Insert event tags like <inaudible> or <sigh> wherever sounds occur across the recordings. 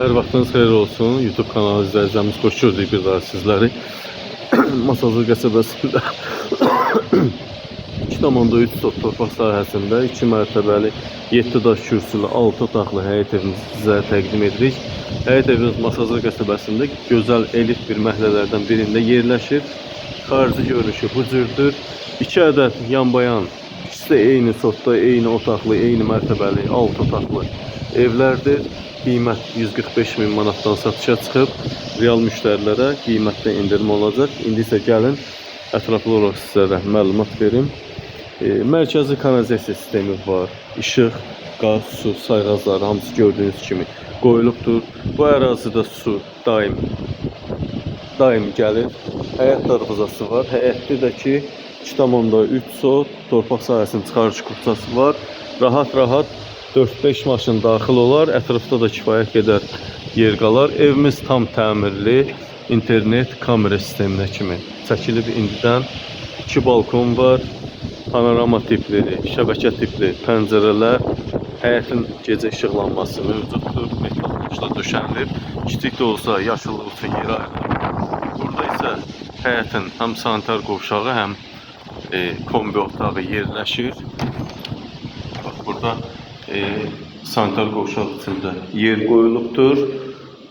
Hər vaxtınız xeyir olsun. YouTube kanalı izləyicilərimiz xoş gördük bir daha sizləri. <clears throat> Masazır qəsəbəsində 2.3 sot torpaq sahəsində 2 mərtəbəli 7 daş kürsülü 6 otaqlı həyət evimizi sizə təqdim edirik. Həyət evimiz Masazır qəsəbəsində gözəl elit bir məhəllələrdən birində yerləşir. Xarici görünüşü bu cürdür. 2 ədəd yanbayan, ikisi eyni sotda, eyni otaqlı, eyni mərtəbəli 6 otaqlı evlərdir. Qiymət 145 min manatdan satışa çıxıb. Real müştərilərə qiymətdə endirim olacaq. İndi isə gəlin ətraflı olaraq sizlərə məlumat verim. E, mərkəzi kanalizasiya sistemi var. İşıq, qaz, su sayğacları hamısı gördüyünüz kimi qoyulubdur. Bu ərazidə su daim daim gəlir. Həyət darvazası var. Həyətdə də ki 2.3 sot torpaq sahəsinin çıxarıcı kupçası var. Rahat-rahat 4-5 maşın daxil olar. Ətrafda da kifayət qədər yer qalar. Evimiz tam təmirli. internet kamera sisteminə kimi çəkilib indidən. 2 balkon var. Panorama tipli, şəbəkə tipli pəncərələr. Həyətin gecə işıqlanması mövcuddur. Metal daşla döşənilib. Kiçik də olsa yaşıllıq üçün yer. Burada isə həyətin həm sanitar qovşağı, həm e, kombi otağı yerləşir. Bax burada e, sanitar qovşaq içində yer qoyulubdur.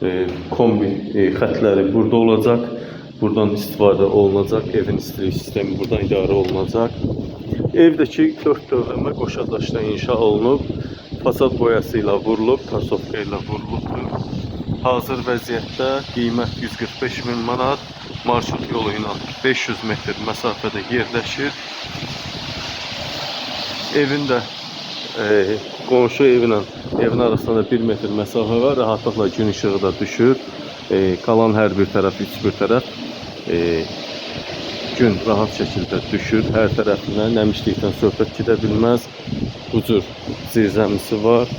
E, kombi e, xətləri burada olacaq. Buradan istifadə olunacaq. Evin istilik sistemi buradan idarə olunacaq. Evdəki 4 dövrəmə qoşa inşa olunub. Fasad boyası ilə vurulub, tasovka ilə vurulubdur. Hazır vəziyyətdə qiymət 145 min manat, marşrut yolu ilə 500 metr məsafədə yerləşir. Evin də e, qonşu evlə evin arasında 1 metr məsafə var. Rahatlıqla gün işığı da düşür. E, qalan hər bir tərəf, üç bir tərəf e, gün rahat şəkildə düşür. Hər tərəfindən nəmişlikdən söhbət gedə bilməz. Bu cür zirzəmisi var.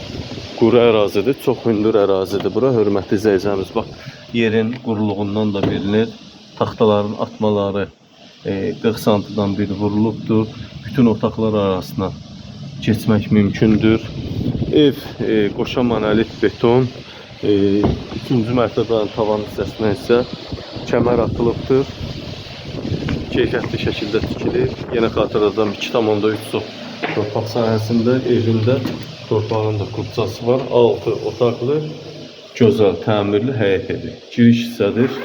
Quru ərazidir, çox hündür ərazidir bura. Hörmətli izləyicilərimiz, bax yerin quruluğundan da bilinir. Taxtaların atmaları e, 40 santıdan bir vurulubdur. Bütün otaqlar arasına keçmək mümkündür. Ev e, qoşa monolit beton. E, ikinci mərtəbənin tavan hissəsinə isə kəmər atılıbdır. Keyfiyyətli şəkildə tikilib. Yenə xatırladım 2.3 sot torpaq sahəsində evində torpağın da kupçası var. 6 otaqlı gözəl təmirli həyət evi. Giriş hissədir.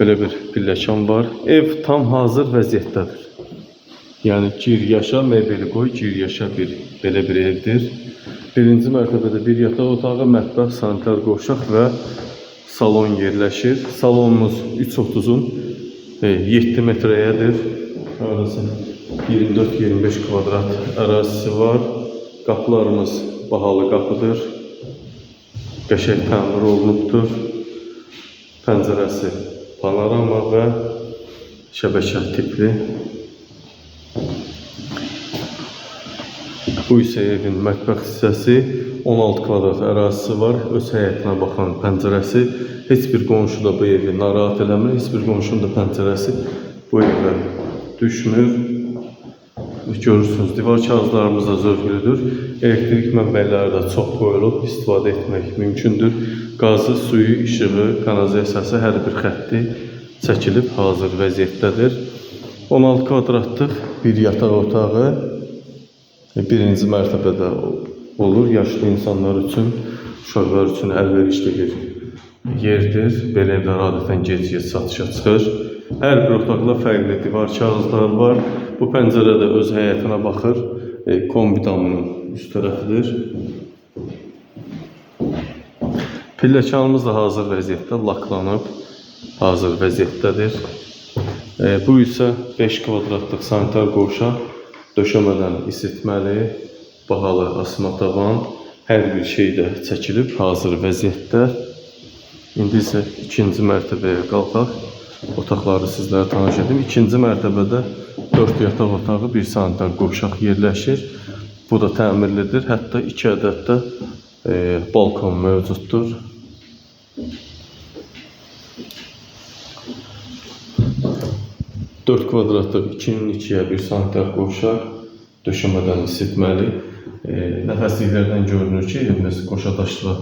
Belə bir pilləkən var. Ev tam hazır vəziyyətdədir. Yəni gir yaşa, mebeli qoy, gir yaşa bir belə bir evdir. Birinci mərtəbədə bir yataq otağı, mətbəx, sanitar qovşaq və salon yerləşir. Salonumuz 3.30-un e, 7 metrəyədir. Arası 24-25 kvadrat ərazisi var. Qapılarımız bahalı qapıdır. Qəşəng təmir olunubdur. Pəncərəsi panorama və şəbəkə tipli. Bu isə evin mətbəx hissəsi 16 kvadrat ərazisi var. Öz həyətinə baxan pəncərəsi. Heç bir qonşu da bu evi narahat eləmir. Heç bir qonşunun da pəncərəsi bu evə düşmür. Görürsünüz, divar kağızlarımız da zövqlüdür. Elektrik mənbələri də çox qoyulub, istifadə etmək mümkündür. Qazı, suyu, işığı, kanalizasiyası hər bir xətti çəkilib hazır vəziyyətdədir. 16 kvadratlıq bir yataq otağı birinci mərtəbədə olur. Yaşlı insanlar üçün, uşaqlar üçün əlverişli bir yerdir. Belə evlər adətən gec-gec satışa çıxır. Hər bir otaqda fərqli divar kağızları var. Bu pəncərə də öz həyətinə baxır. E, kombi damının üst tərəfidir. Pilləkanımız da hazır vəziyyətdə laklanıb, hazır vəziyyətdədir. E, bu isə 5 kvadratlıq sanitar qovşaq döşəmədən isitməli, bahalı asma tavan, hər bir şey də çəkilib hazır vəziyyətdə. İndi isə ikinci mərtəbəyə qalxaq. Otaqları sizlərə tanış edim. İkinci mərtəbədə 4 yataq otağı, bir sanitar qovşaq yerləşir. Bu da təmirlidir. Hətta 2 ədəd də e, balkon mövcuddur. Dörd kvadratlıq 2-nin 2-yə bir sanitar qovşaq döşəmədən isitməli. E, nəfəsliklərdən görünür ki, evimiz qoşa daşla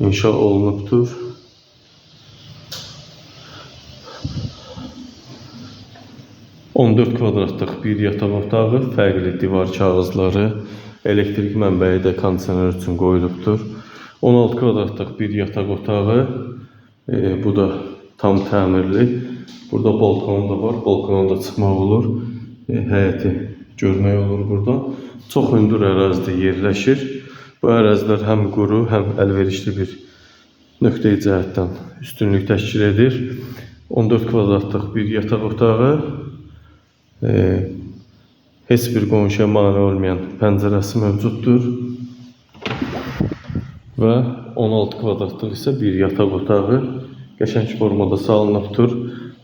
inşa olunubdur. On dörd kvadratlıq bir yataq otağı, fərqli divar kağızları, elektrik mənbəyi də kondisioner üçün qoyulubdur. 16 kvadratlıq bir yataq otağı, e, bu da tam təmirli. Burada balkonu da var, balkona da çıxmaq olur. E, həyəti görmək olur buradan. Çox hündür ərazidə yerləşir. Bu ərazilər həm quru, həm əlverişli bir nöqteyi cəhətdən üstünlük təşkil edir. 14 kvadratlıq bir yataq otağı, e, heç bir qonşuya mane olmayan pəncərəsi mövcuddur. Və 16 kvadratlıq isə bir yataq otağı qəşəng formada salınıbdır.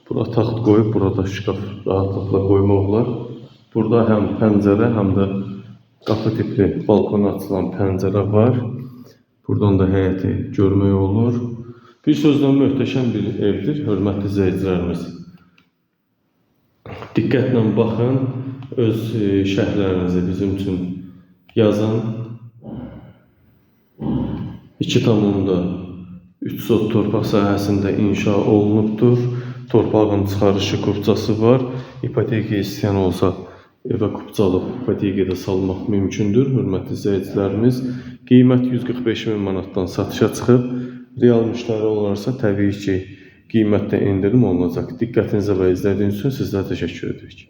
Bura taxt qoyub, burada şkaf rahatlıqla qoymaq olar. Burada həm pəncərə, həm də qapı tipli balkona açılan pəncərə var. Buradan da həyəti görmək olur. Bir sözlə möhtəşəm bir evdir, hörmətli izləyicilərimiz. Diqqətlə baxın, öz e, şərhlərinizi bizim üçün yazın. 2,3 sot torpaq sahəsində inşa olunubdur. Torpağın çıxarışı kupçası var. İpoteka istəyən olsa evə kupça alıb ipotekaya salmaq mümkündür. Hörmətli izləyicilərimiz, qiymət 145 min manatdan satışa çıxıb. Real müştəri olarsa təbii ki, qiymətdə endirim olunacaq. Diqqətinizə və izlədiyiniz üçün sizlərə təşəkkür edirik.